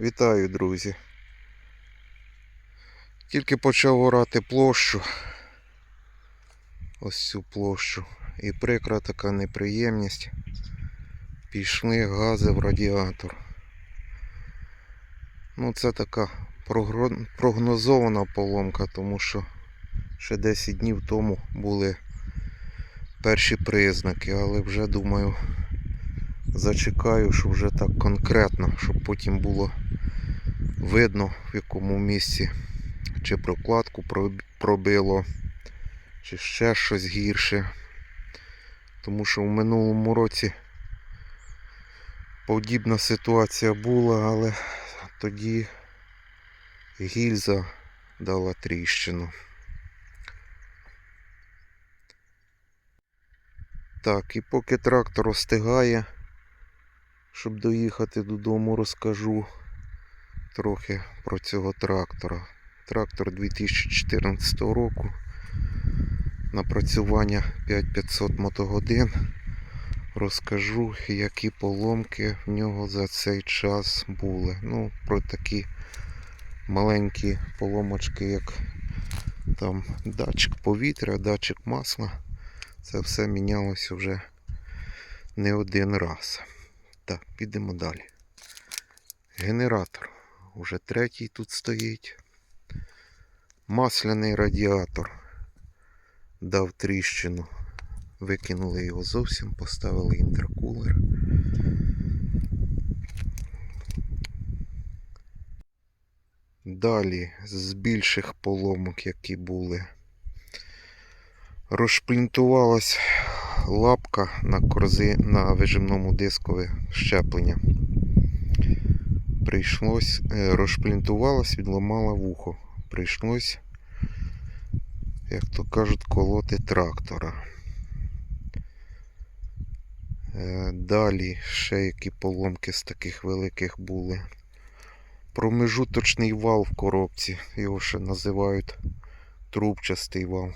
Вітаю, друзі. Тільки почав орати площу. Ось цю площу. І прикра така неприємність. Пішли гази в радіатор. Ну, це така прогнозована поломка, тому що ще 10 днів тому були перші признаки, але вже думаю, зачекаю, що вже так конкретно, щоб потім було видно в якому місці чи прокладку пробило, чи ще щось гірше. Тому що в минулому році подібна ситуація була, але тоді гільза дала тріщину. Так, і поки трактор остигає, щоб доїхати додому, розкажу трохи про цього трактора. Трактор 2014 року. Напрацювання 5500 мотогодин. Розкажу, які поломки в нього за цей час були. Ну, про такі маленькі поломочки, як там датчик повітря, датчик масла. Це все мінялося вже не один раз. Так, підемо далі. Генератор. Уже третій тут стоїть. Масляний радіатор дав тріщину. Викинули його зовсім, поставили інтеркулер. Далі з більших поломок, які були. Розшплінтувалась лапка на корзи на вижимному дискове щеплення. Прийшлось, е, розшплінтувалась, відламала вухо. Прийшлось, як то кажуть, колоти трактора. Е, Далі ще які поломки з таких великих були. Промежуточний вал в коробці. Його ще називають трубчастий вал.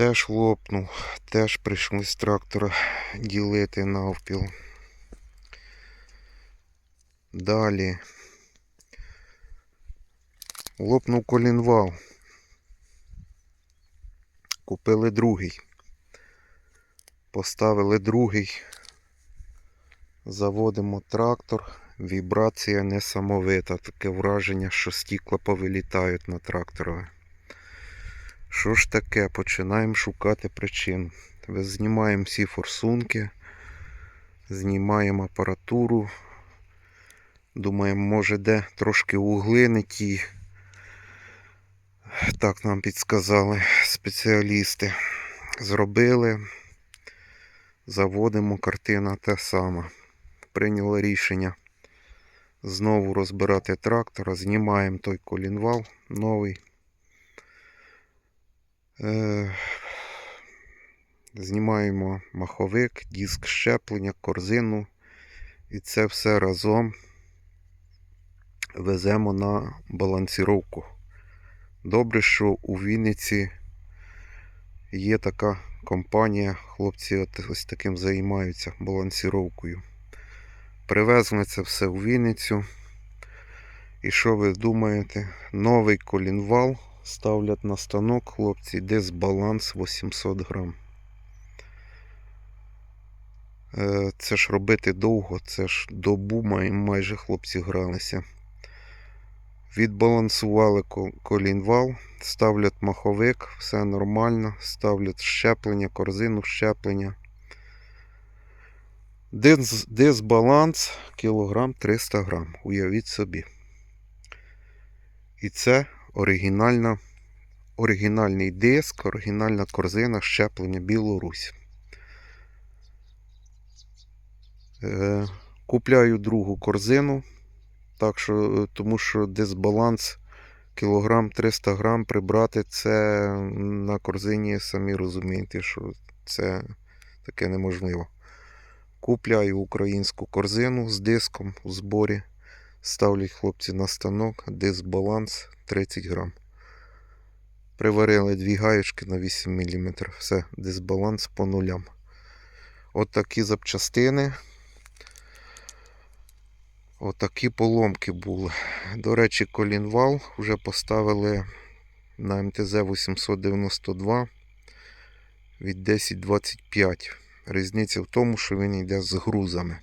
Теж лопнув, теж прийшлось з трактора ділити навпіл. Далі. Лопнув колінвал. Купили другий. Поставили другий. Заводимо трактор. Вібрація несамовита. Таке враження, що стікла повилітають на тракторове. Що ж таке? Починаємо шукати причин. Знімаємо всі форсунки, знімаємо апаратуру. Думаємо, може де трошки угли не ті. Так нам підсказали спеціалісти. Зробили. Заводимо картина те саме. Прийняли рішення знову розбирати трактора, знімаємо той колінвал новий. Е, Знімаємо маховик, диск щеплення, корзину. І це все разом веземо на балансіровку. Добре, що у Вінниці є така компанія, хлопці ось таким займаються балансіровкою. Привезли це все у Вінницю. І що ви думаєте? Новий колінвал ставлять на станок хлопці, дисбаланс 800 грам. Е, Це ж робити довго, це ж добу май- майже хлопці гралися. Відбалансували колінвал, ставлять маховик, все нормально, ставлять щеплення, корзину щеплення. Дисбаланс кілограм 300 грам. Уявіть собі. І це оригінальна, оригінальний диск, оригінальна корзина щеплення Білорусь. Е, купляю другу корзину, так що, е, тому що дисбаланс кілограм 300 грам прибрати це на корзині, самі розумієте, що це таке неможливо. Купляю українську корзину з диском у зборі. Ставлять хлопці на станок, дисбаланс 30 грам. Приварили дві гаєчки на 8 мм. Все, дисбаланс по нулям. От запчастини. Отакі поломки були. До речі, колінвал вже поставили на МТЗ 892 від 1025. Різниця в тому, що він йде з грузами.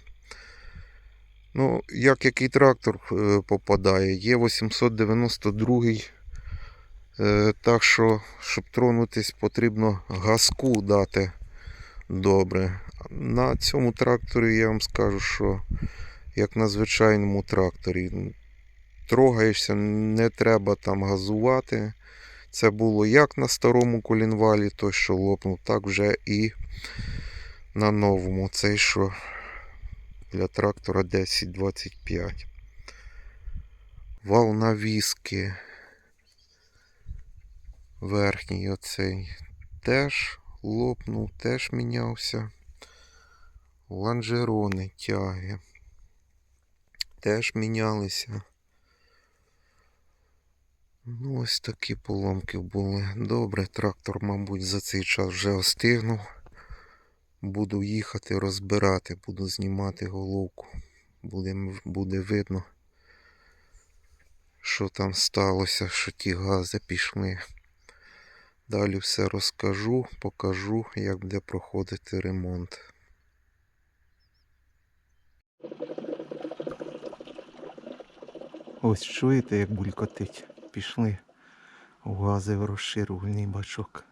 Ну, як який трактор е, попадає, є 892 е, так що, щоб тронутись, потрібно газку дати добре. На цьому тракторі я вам скажу, що як на звичайному тракторі. Трогаєшся, не треба там газувати. Це було як на старому колінвалі, той, що лопнув, так вже і на новому. Цей, що для трактора 1025. Вал навіски. Верхній оцей теж лопнув, теж мінявся. Ланжерони тяги теж мінялися. Ну, ось такі поломки були. Добре, трактор, мабуть, за цей час вже остигнув. Буду їхати розбирати, буду знімати головку. Буде, буде видно, що там сталося, що ті гази пішли. Далі все розкажу, покажу, як буде проходити ремонт. Ось чуєте, як булькотить. Пішли у гази в розширювальний бачок.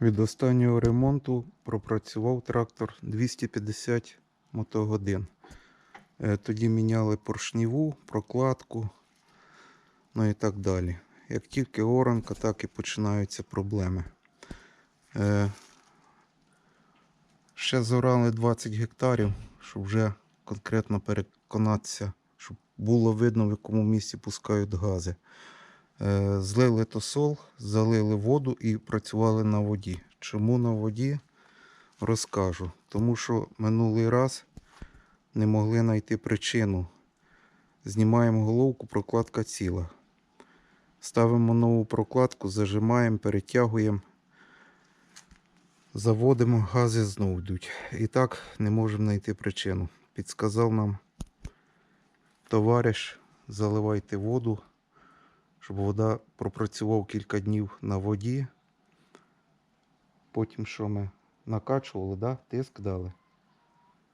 Від останнього ремонту пропрацював трактор 250 мотогодин. Е, Тоді міняли поршніву, прокладку, ну і так далі. Як тільки оранка, так і починаються проблеми. Е, Ще зорали 20 гектарів, щоб вже конкретно переконатися, щоб було видно, в якому місці пускають гази. Е, Злили тосол, залили воду і працювали на воді. Чому на воді? Розкажу. Тому що минулий раз не могли знайти причину. Знімаємо головку, прокладка ціла. Ставимо нову прокладку, зажимаємо, перетягуємо. Заводимо, гази знову йдуть. І так не можемо знайти причину. Підсказав нам товариш, заливайте воду, щоб вода пропрацював кілька днів на воді. Потім що ми накачували, да? тиск дали.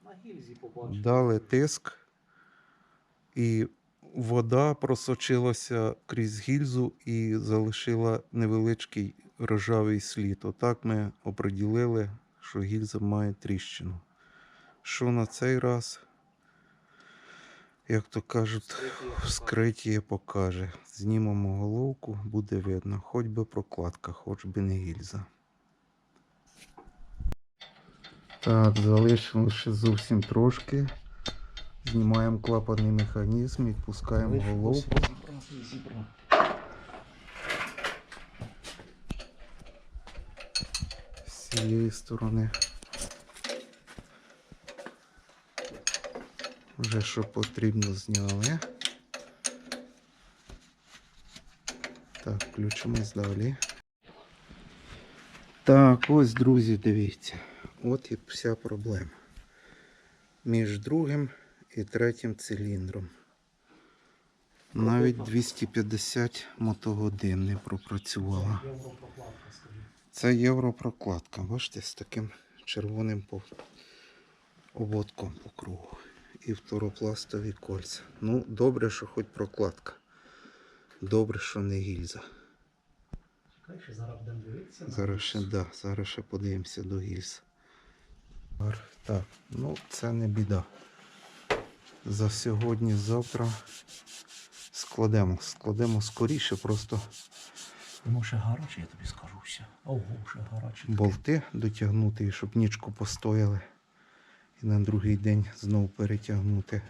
На гільзі побачив. Дали тиск, і вода просочилася крізь гільзу і залишила невеличкий рожавий слід. Отак ми оприділили, що гільза має тріщину. Що на цей раз, як то кажуть, вскриття покаже. Знімемо головку, буде видно. Хоч би прокладка, хоч би не гільза. Так, залишилося ще зовсім трошки. Знімаємо клапанний механізм, відпускаємо головку. З цієї сторони. Вже що потрібно зняли. Так, включимось далі. Так, ось, друзі, дивіться. От і вся проблема. Між другим і третім циліндром. Навіть 250 мотогодин не пропрацювала. Це європрокладка, бачите, з таким червоним ободком по кругу. І второпластові кольця. Ну, добре, що хоч прокладка. Добре, що не гільза. Чекай, ще зараз будемо дивитися. Зараз ще, да, зараз ще подивимося до гільз. Так, ну це не біда. За сьогодні, завтра складемо. Складемо скоріше, просто Воно ще гаряче, я тобі скажу все. Ого, ще гаряче. болти дотягнути, щоб нічку постояли. І на другий день знову перетягнути.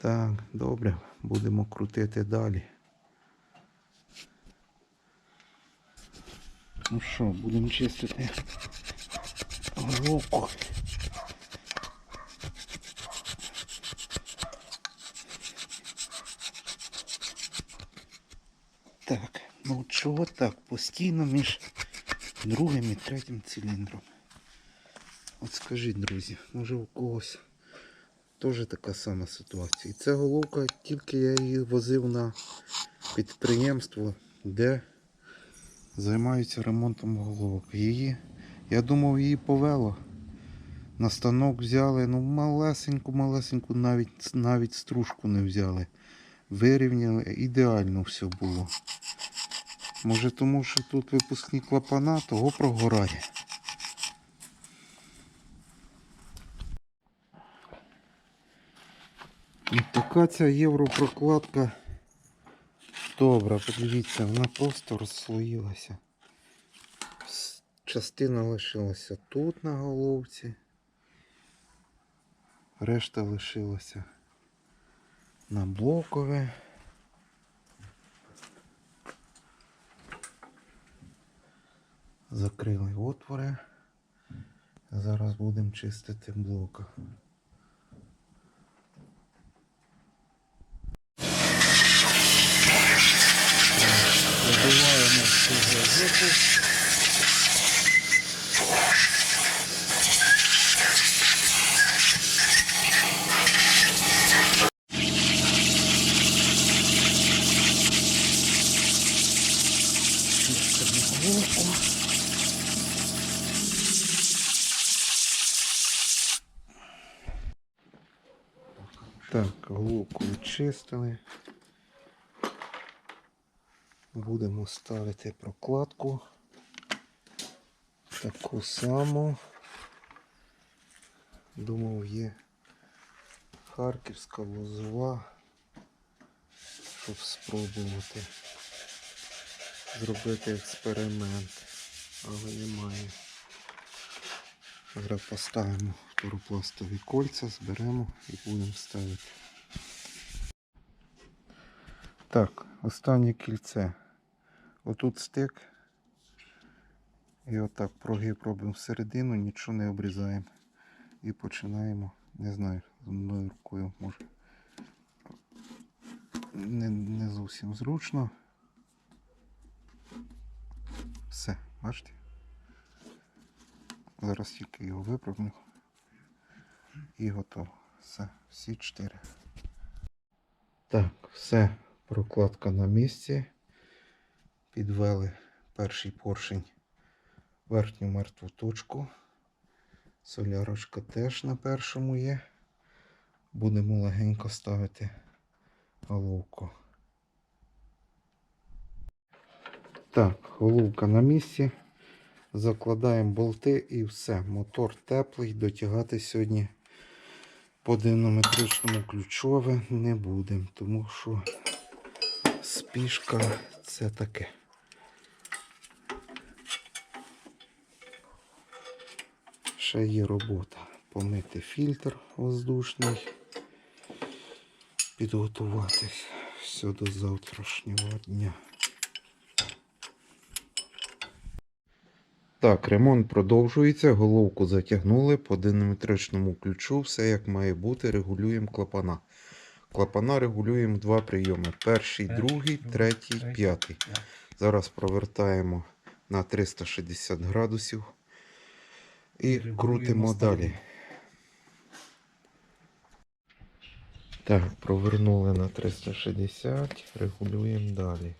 Так, добре, будемо крутити далі. Ну що, будемо чистити головку. Так, ну чого так? Постійно між другим і третім циліндром. От скажіть, друзі, може у когось теж така сама ситуація. І ця головка, тільки я її возив на підприємство, де займаються ремонтом головок. Її, я думав, її повело. На станок взяли, ну малесеньку, малесеньку, навіть, навіть стружку не взяли. Вирівняли, ідеально все було. Може тому, що тут випускні клапана, того прогорає. І така ця європрокладка добра, подивіться, вона просто розслоїлася. Частина лишилася тут на головці. Решта лишилася на блокове. Закрили отвори. Зараз будемо чистити блока. большие газеты. Так, лук учистили. Будемо ставити прокладку. Таку саму. Думав, є харківська лозова, щоб спробувати зробити експеримент, але немає. Зараз поставимо флоропластові кольця, зберемо і будемо ставити. Так, останнє кільце. Отут стик. І отак прогиб робимо всередину, нічого не обрізаємо. І починаємо, не знаю, з одною рукою може. Не, не зовсім зручно. Все, бачите? Зараз тільки його виправлю. І готово. Все, всі чотири. Так, все, прокладка на місці. Підвели перший поршень верхню мертву точку. Солярочка теж на першому є. Будемо легенько ставити головку. Так, головка на місці. Закладаємо болти і все. Мотор теплий. Дотягати сьогодні по динаметричному ключове не будемо, тому що спішка це таке. Ще є робота. Помити фільтр воздушний, підготуватись все до завтрашнього дня. Так, ремонт продовжується. Головку затягнули по динаметричному ключу. Все як має бути. Регулюємо клапана. Клапана регулюємо два прийоми. Перший, другий, третій, п'ятий. Зараз провертаємо на 360 градусів і крутимо далі. Так, провернули на 360, регулюємо далі.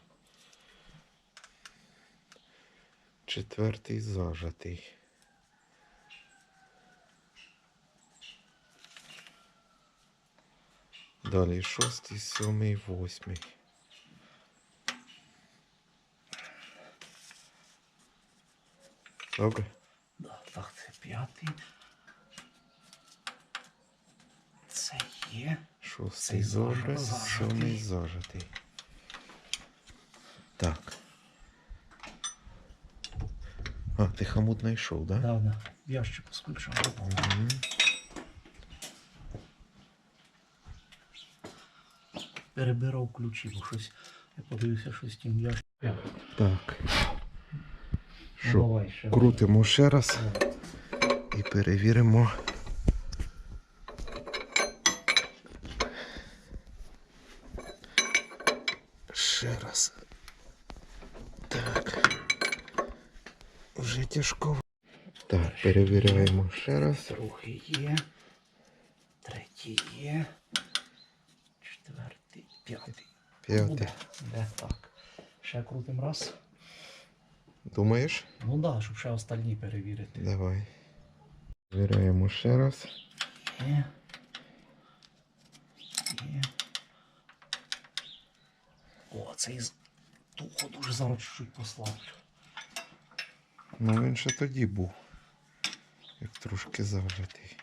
Четвертий зажатий. Далі шостий, сьомий, восьмий. Добре? Да, так, це п'ятий. Це є. Шостий Цей сьомий зажатий. Так. А, ти хамут знайшов, так? Да? Да, да. Я ще поскучав. Мгм. Перебирав ключі, бо щось. Я подивився, що з тим ящиком. Так. Ну, Що, давай ще. крутимо ще раз і перевіримо. Ще раз. Так. Вже тяжко. Так, Перевіряємо ще раз. Другий є. Третій є. П'ятий. Буде. Де так. Ще крутим раз. Думаєш? Ну так, да, щоб ще остальні перевірити. Давай. Перевіряємо ще раз. Є. Є. О, цей з тухо дуже зараз чуть-чуть послаблю. Ну він ще тоді був. Як трошки зажитий.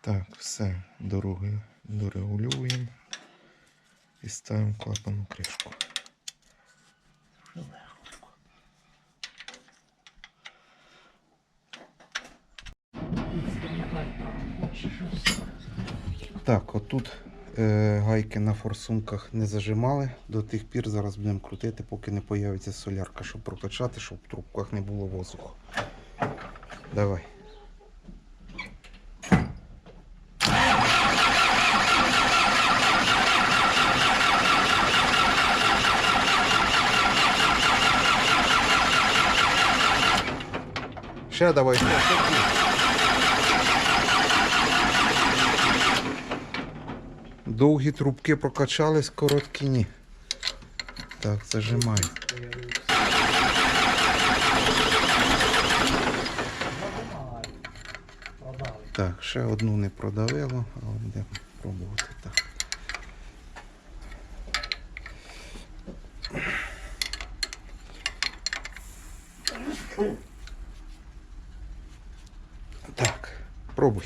Так, все, дороги дорегулюємо. І ставимо клапану кришку. Так, отут е, гайки на форсунках не зажимали до тих пір. Зараз будемо крутити, поки не появиться солярка, щоб прокачати, щоб в трубках не було воздуху. Давай. Ще давай. Довгі трубки прокачались, короткі ні. Так, зажимай. Так, ще одну не продавило, але будемо пробувати так. Так, пробуй.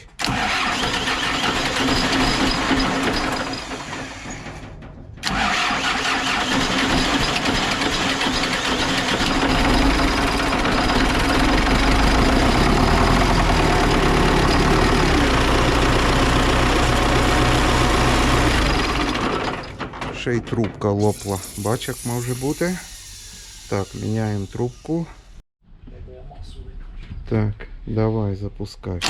Ще й трубка лопла. Бач, як може бути. Так, міняємо трубку. Так, давай, запускай.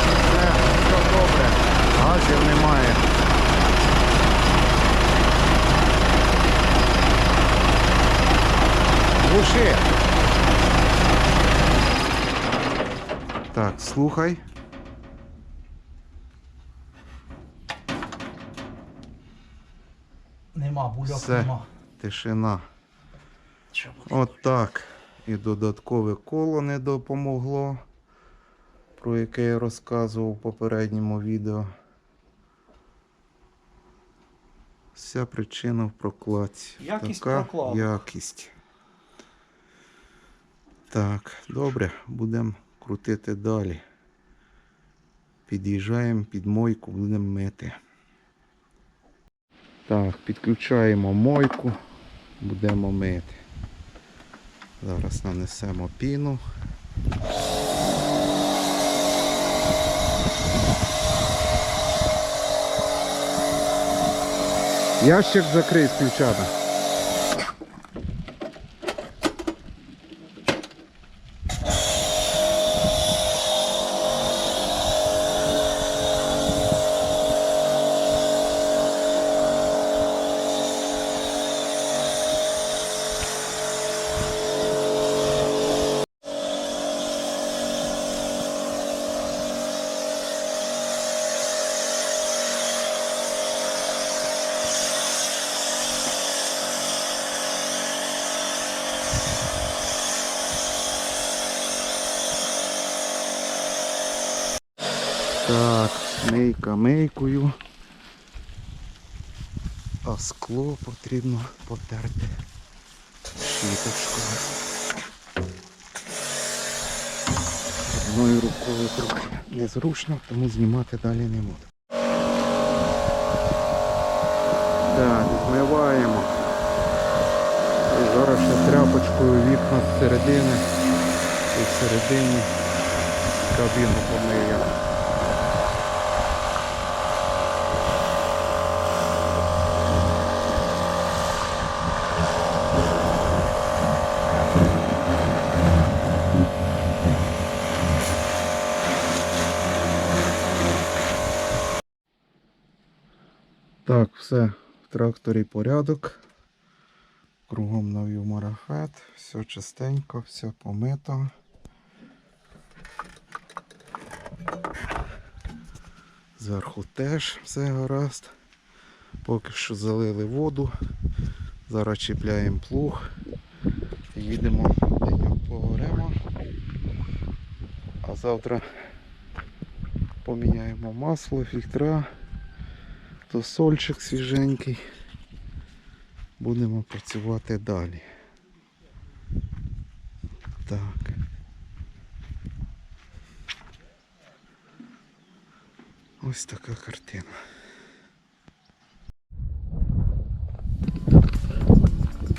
Все добре, газів немає. Глуши. Так, слухай. Нема, бульок Все. нема. Тишина. От так. І додаткове коло не допомогло, про яке я розказував в попередньому відео. Вся причина в прокладці. Якість така прокладок. якість. Так, добре, будемо крутити далі. Під'їжджаємо під мойку, будемо мити. Так, підключаємо мойку, будемо мити. Зараз нанесемо піну. Ящик закрий з ключами. Так, мийка мийкою. А скло потрібно потерти щіточкою. Одною рукою трохи незручно, тому знімати далі не буду. Так, змиваємо. І зараз ще тряпочкою вікна з середини і всередині кабіну помиємо. Так, все, в тракторі порядок. Кругом навів марафет, все чистенько, все помито. Зверху теж все гаразд. Поки що залили воду. Зараз чіпляємо плуг. Їдемо деньок погоремо. А завтра поміняємо масло, фільтра, то сольчик свіженький. Будемо працювати далі. Так. Ось така картина.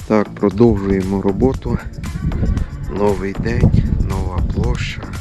Так, продовжуємо роботу. Новий день, нова площа.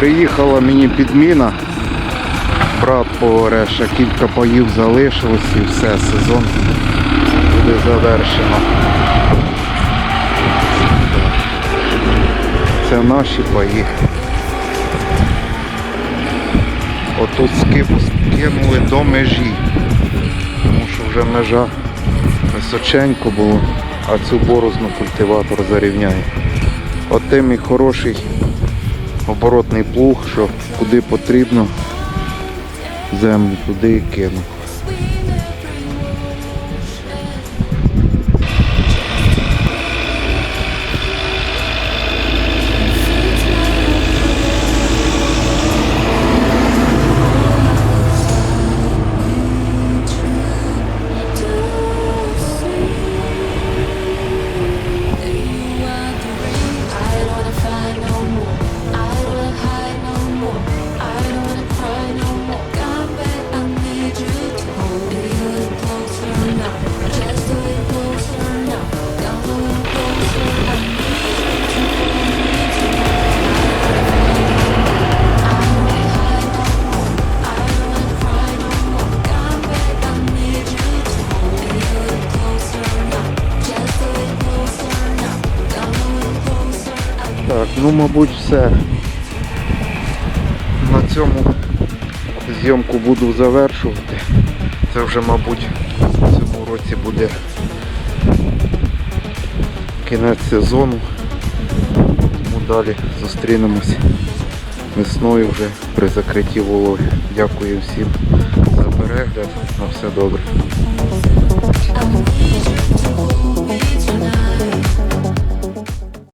Приїхала мені підміна. Брат ще кілька паїв залишилось і все, сезон буде завершено. Це наші паї. Отут скинули до межі. Тому що вже межа височенько було, а цю борозну культиватор зарівняє. Отим і хороший оборотний плуг, що куди потрібно, землю туди і ну мабуть все. На цьому зйомку буду завершувати. Це вже, мабуть, в цьому році буде кінець сезону. Тому далі зустрінемось весною вже при закритті вологи. Дякую всім за перегляд. На все добре.